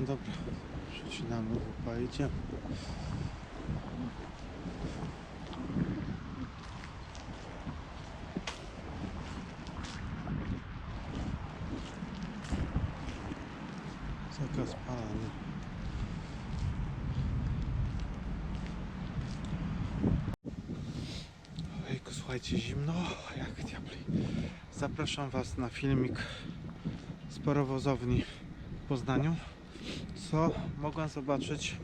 Dobra, przecinamy i idziemy. Zakaz palenia. Ojku, słuchajcie, zimno jak diabli. Zapraszam Was na filmik z parowozowni w Poznaniu. Co mogłem zobaczyć,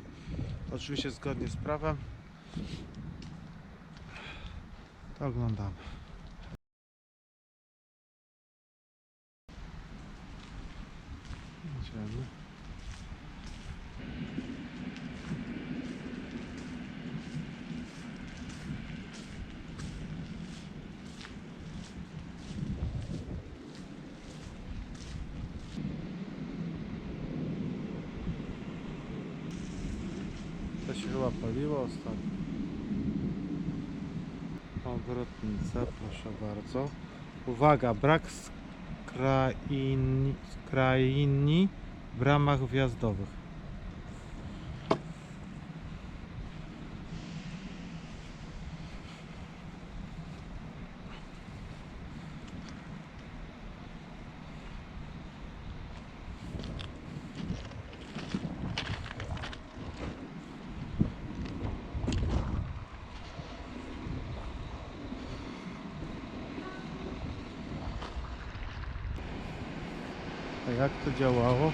oczywiście zgodnie z prawem, to oglądamy. Idziemy. Paliło ostatnio. Obrotnica, proszę bardzo. Uwaga, brak skraini, skraini w bramach wjazdowych. A jak to działało?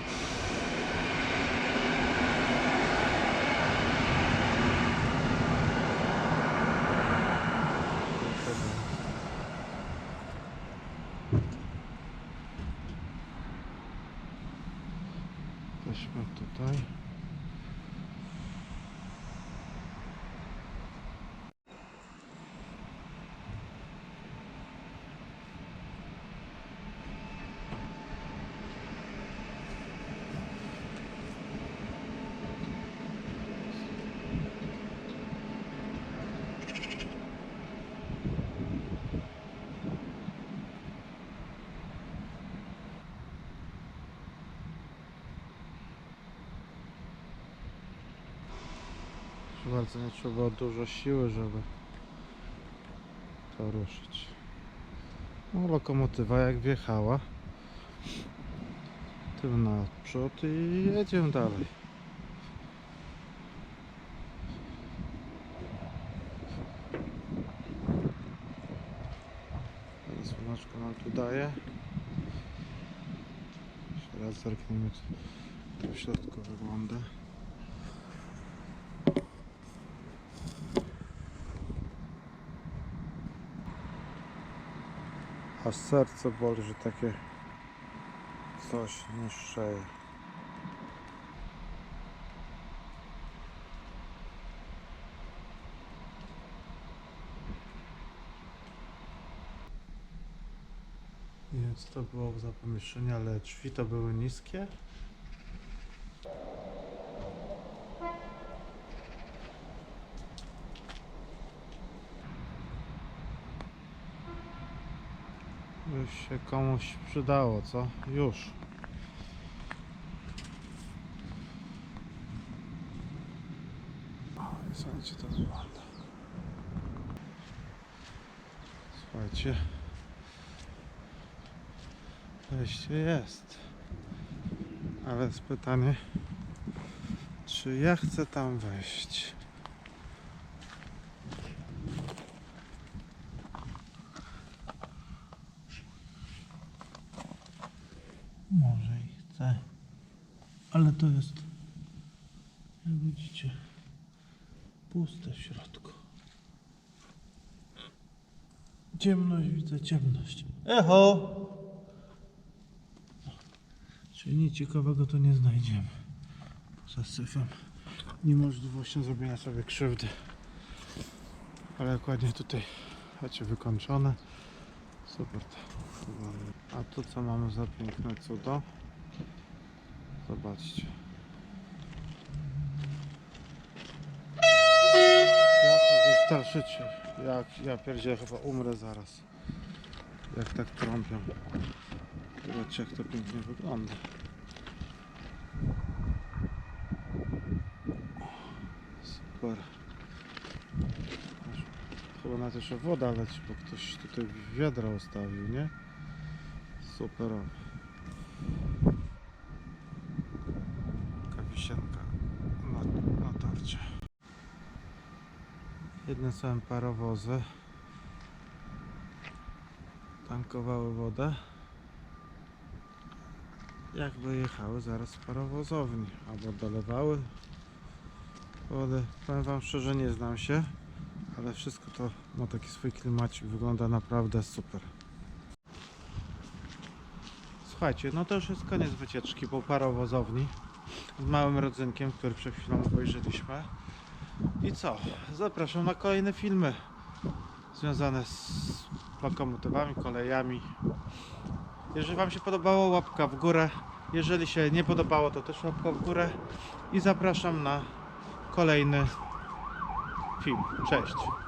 Jesteśmy tutaj. Proszę bardzo, nie trzeba dużo siły, żeby to ruszyć. No, lokomotywa jak wjechała. Tył naprzód i jedziemy dalej. Ale Słoneczko nam tu daje. Jeszcze raz zerkniemy, co w środku wygląda. Aż serce boli, że takie coś niższeje. Nie wiem co to było za pomieszczenie, ale drzwi to były niskie. By się komuś przydało, co? Już. Słuchajcie, to wygląda. Słuchajcie. Wejście jest. Ale jest pytanie, czy ja chcę tam wejść? Chcę. Ale to jest, jak widzicie, puste w środku. Ciemność, widzę ciemność. Echo! Czyli nic ciekawego to nie znajdziemy. Poza syfem. Niemożliwością zrobienia sobie krzywdy. Ale jak ładnie tutaj macie wykończone. Super to. A tu co mamy za piękne cudo? Zobaczcie. Jaki zastarszycie. Jak ja pierdzie chyba umrę zaraz. Jak tak trąpią. Zobaczcie jak to pięknie wygląda. Super. Chyba na też woda leci, bo ktoś tutaj wiadra ustawił, nie? Superowo. Kawisienka na, na tarcie. Jedne są parowozy. Tankowały wodę. Jakby jechały zaraz z parowozowni. Albo dolewały wody. Powiem wam szczerze, nie znam się. Ale wszystko to ma taki swój klimacik. Wygląda naprawdę super. Słuchajcie, no to już jest koniec wycieczki po parowozowni z małym rodzynkiem, który przed chwilą obejrzeliśmy. I co? Zapraszam na kolejne filmy związane z lokomotywami, kolejami. Jeżeli Wam się podobało, łapka w górę. Jeżeli się nie podobało, to też łapka w górę. I zapraszam na kolejny film. Cześć!